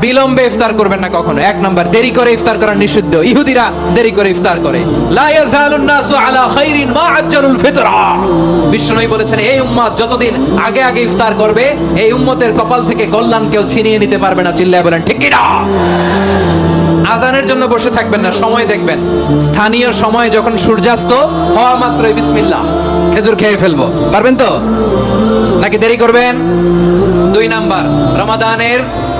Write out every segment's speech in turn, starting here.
বিলম্বে ইফতার করবেন না কখনো। এক নাম্বার, দেরি করে ইফতার করা নিষিদ্ধ। ইহুদিরা দেরি করে ইফতার করে। বলেছেন, এই উম্মত যতদিন আগে আগে ইফতার করবে, এই উম্মতের কপাল থেকে কল্যাণ কেউ ছিনিয়ে নিতে পারবে না। চিল্লায় বলেন, ঠিক আজানের জন্য বসে থাকবেন না, সময় দেখবেন। স্থানীয় সময় যখন সূর্যাস্ত, হওয়া মাত্রই বিসমিল্লাহ। খেজুর খেয়ে ফেলব। পারবেন তো? নাকি দেরি করবেন? দুই নাম্বার, রমাদানের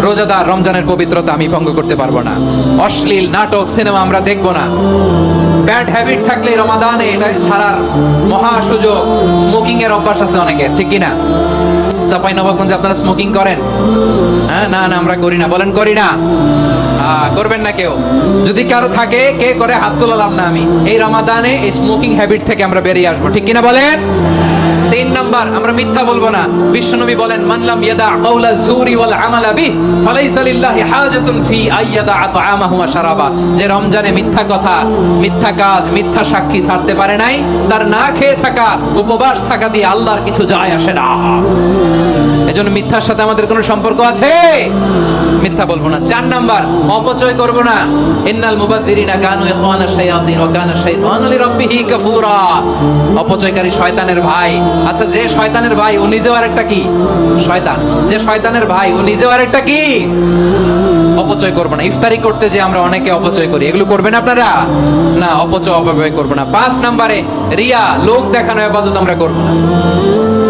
রোজাদার রমজানের পবিত্রতা আমি ভঙ্গ করতে পারব না। অশ্লীল নাটক, সিনেমা আমরা দেখব না। ব্যাড হ্যাবিট থাকলে রমাদানে এটা ছাড়ার মহা সুযোগ। স্মোকিং এর অভ্যাস আছে অনেকে ঠিক কিনা? চাপাই নবাবগঞ্জে আপনারা স্মোকিং করেন? হ্যাঁ না না, আমরা করি না। বলেন, করি না। করবেন না কেউ। যদি কারও থাকে, কে করে, হাত তোলালাম না আমি। এই রমাদানে এই স্মোকিং হ্যাবিট থেকে আমরা বেরিয়ে আসব। ঠিক কিনা বলেন? তিন নাম্বার, আমরা মিথ্যা বলব না। বিশ্বনবী বলেন, মানলাম ইয়াদা কাউলা জুরি ওয়াল আমালা বিহ, ফালাইসা লিল্লাহি হাজাতুন ফি আইয়াদা আতআমাহু ওয়া শারাবা। যে রমজানে মিথ্যা কথা, মিথ্যা কাজ, মিথ্যা সাক্ষী ছাড়তে পারে নাই, তার না খেয়ে থাকা, উপবাস থাকা দিয়ে আল্লাহর কিছু যায় আসে না। এজন্য মিথ্যার সাথে আমাদের কোনো সম্পর্ক আছে? মিথ্যা বলব না। চার নাম্বার, অপচয় করব না। ইন্নাল মুবাদ্দিরিনা কানু ইখওয়ানা শায়াতিন ওয়া কানা শাইতানু লিরাব্বিহি কাফুরা। অপচয়কারী শয়তানের ভাই। আচ্ছা যে শয়তানের ভাই, ও নিজেও আরেকটা কি? শয়তান। যে শয়তানের ভাই, ও নিজেও আরেকটা কি? অপচয় করব না। ইফতারি করতে যে আমরা অনেকে অপচয় করি। এগুলো করবেন আপনারা? না, অপচয়, অপব্যয় করব না। পাঁচ নাম্বারে, রিয়া, লোক দেখানো আপাতত আমরা করব না।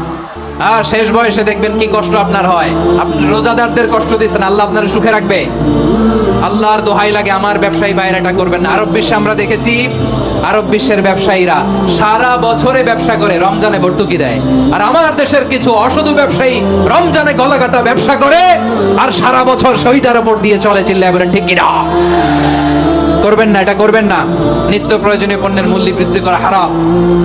আর শেষ বয়সে দেখবেন কি কষ্ট আপনার হয়। আপনি রোজাদারদের কষ্ট দিচ্ছেন, আল্লাহ আপনার সুখে রাখবে। আল্লাহর দোহাই লাগে, আমার ব্যবসায়ী বাইরে এটা করবেন না। আরব বিশ্বে আমরা দেখেছি, আরব বিশ্বের ব্যবসায়ীরা সারা বছরে ব্যবসা করে, রমজানে ভর্তুকি দেয়। আর আমার দেশের কিছু অসাধু ব্যবসায়ী রমজানে গলাকাটা ব্যবসা করে, আর সারা বছর সইটার ওপর দিয়ে চলে, চিল্লায় বলেন, ঠিক কিনা? করবেন না, এটা করবেন না। নিত্য প্রয়োজনীয় পণ্যের মূল্য বৃদ্ধি করা হারাম।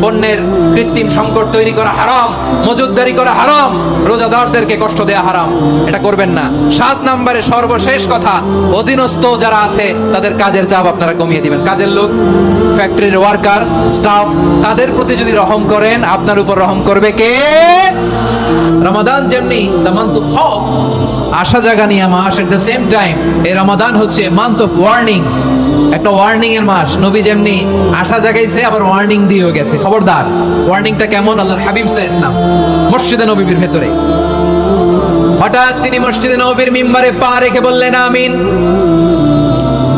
পণ্যের কৃত্রিম সংকট তৈরি করা হারাম। মজুদদারি করা হারাম। রোজাদারদেরকে কষ্ট দেয়া হারাম। এটা করবেন না। সাত নম্বরে সর্বশেষ কথা, অধীনস্থ যারা আছে, তাদের কাজের চাপ আপনারা কমিয়ে দিবেন। কাজের লোক ফ্যাক্টরির ওয়ার্কার স্টাফ তাদের প্রতি যদি রহম করেন, আপনার উপর রহম করবে কে? রমাদান যেমনি দ্য আশা জাগানিয়া মাস এট দ্য সেম টাইম এই রমাদান হচ্ছে মান্থ অফ ওয়ার্নিং একটা ওয়ার্নিং এর মাস। নবী যেমনি আশা জাগাইছে, আবার ওয়ার্নিং দিয়েও গেছে। খবরদার ওয়ার্নিংটা কেমন? আল্লাহর হাবিব সাহ ইসলাম মসজিদে নবীর ভেতরে। হঠাৎ তিনি মসজিদে নবীর মিম্বারে পা রেখে বললেন, আমিন।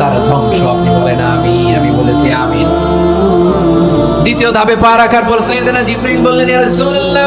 তার ধ্বংস। আপনি বলেন আমি আমি বলেছি আমিন। দ্বিতীয় ধাপে পা রাখার পর সাইয়েদনা জিব্রাইল বললেন, ইয়া রাসূলুল্লাহ।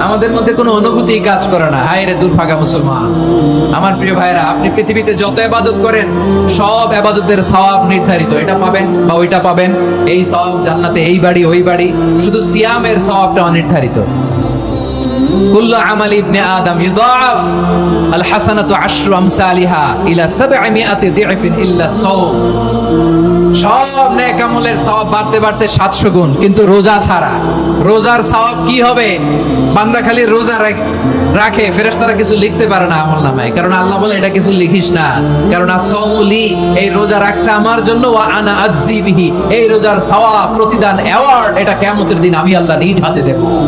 আমাদের মধ্যে কোনো অনুভূতি কাজ করে না। হায় রে দুর্ভাগা মুসলমান। আমার প্রিয় ভাইরা আপনি পৃথিবীতে যত আবাদত করেন, সব আবাদতের সওয়াব নির্ধারিত। এটা পাবেন বা ওইটা পাবেন। এই সওয়াব জান্নাতে এই বাড়ি, ওই বাড়ি। শুধু সিয়ামের সওয়াবটা অনির্ধারিত রাখে আমাল তারা রোজা ছাড়া। রোজার কি হবে? বান্দা খালি রোজা রাখে কিছু লিখতে পারে না আমল নামায়। কারণ আল্লাহ বলে, এটা কিছু লিখিস না। কারণ আসমুলি এই রোজা রাখছে আমার জন্য আনা এই রোজার সওয়াব, প্রতিদান অ্যাওয়ার্ড এটা কেমতের দিন আমি আল্লাহ নিজ হাতে দেবো।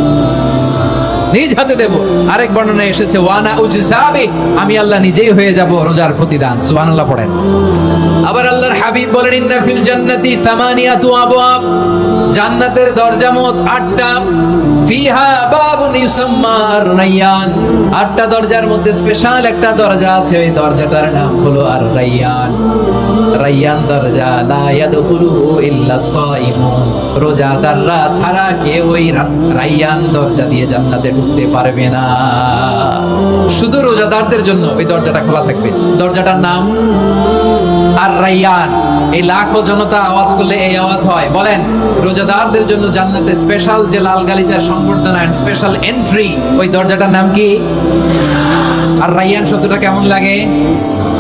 নিজ হাতে দেব। আরেক বর্ণনায় এসেছে, ওয়ানা উজজাবি আমি আল্লাহ নিজেই হয়ে যাব রোজার প্রতিদান। সুবহানাল্লাহ পড়েন। আবার আল্লাহর হাবিব বলেন, ইন্না ফিল জান্নাতি সামানিয়াতু আবওয়াব জান্নাতের দরজা মোট আটটা। ফিহা বাবুন ইউসাম্মা আর রাইয়ান আটটা দরজার মধ্যে স্পেশাল একটা দরজা আছে, ওই দরজাটার নাম হলো আর রাইয়ান রাইয়ান দরজা, লা ইয়াদখুলুহু ইল্লা সাইমুন। রোজাদাররা ছাড়া কেউ ওই রাইয়ান দরজা দিয়ে জান্নাতে ঢুকতে পারবে না। শুধু রোজাদারদের জন্য ওই দরজাটা খোলা থাকবে। দরজাটার নাম আর রাইয়ান এই লাখো জনতা আওয়াজ করলে এই আওয়াজ হয়। বলেন, রোজাদারদের জন্য জান্নাতে স্পেশাল যে লাল গালিচার সংবর্ধনা এন্ড স্পেশাল এন্ট্রি ওই দরজাটার নাম কি? আর রাইয়ান শব্দটা কেমন লাগে?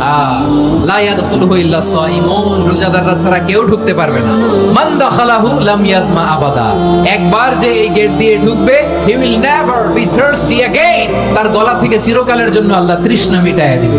আহ, লা ইয়াদখুলুহু ইল্লা সাইমুন, রোজাদাররা ছাড়া কেউ ঢুকতে পারবে না মান দাখালাহু লাম ইয়াদমা আবাদা একবার যে এই গেট দিয়ে ঢুকবে he will never be thirsty again তার গলা থেকে চিরকালের জন্য আল্লাহ তৃষ্ণা মিটায় দিবে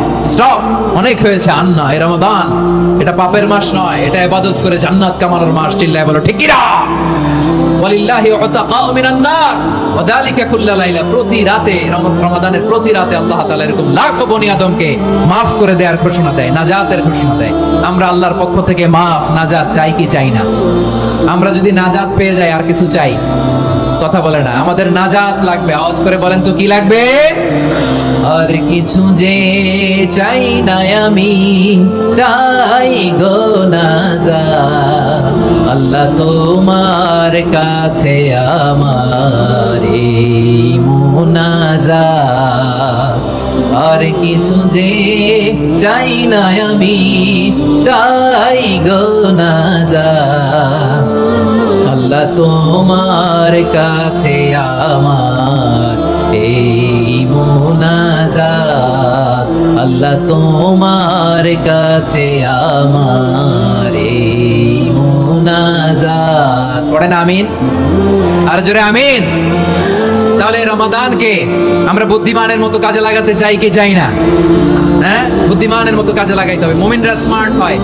স্টপ অনেক হয়েছে আন্না, এ রমাদান। এটা পাপের মাস নয়, এটা ইবাদত করে জান্নাত কামানোর মাস। চিল্লায় বলো, ঠিক না? ওয়ালিল্লাহি উতাকাউ মিনান নার। কুল্লা লাইলা। প্রতি রাতে, রম- রমাদানের প্রতি রাতে আল্লাহ তাআলা এরকম লাখো বনি আদমকে maaf করে দেওয়ার ঘোষণা দেয়, নাজাতের ঘোষণা দেয়। আমরা আল্লাহর পক্ষ থেকে maaf নাজাত চাই কি চাই না? আমরা যদি নাজাত পেয়ে যাই, আর কিছু চাই? কথা বলে না। আমাদের নাজাত লাগবে। আওয়াজ করে বলেন তো কি লাগবে? আর কিছু যে চাই না আমি, চাই গো নাজাত। আল্লাহ তোমার কাছে আমার মুনাজাত। আর কিছু যে চাই না আমি, চাই গো না যা। আল্লাহ তোমার কাছে আমার এই মুনাজা আল্লাহ তোমার কাছে আমার এই মুনাজাত। পড়েন আমিন? আর জোরে আমিন। তাহলে রমাদানকে আমরা বুদ্ধিমানের মতো কাজে লাগাতে চাই কি চাই না? হ্যাঁ? বুদ্ধিমানের মতো কাজে লাগাইতে হবে। মোমিনরা স্মার্ট হয়।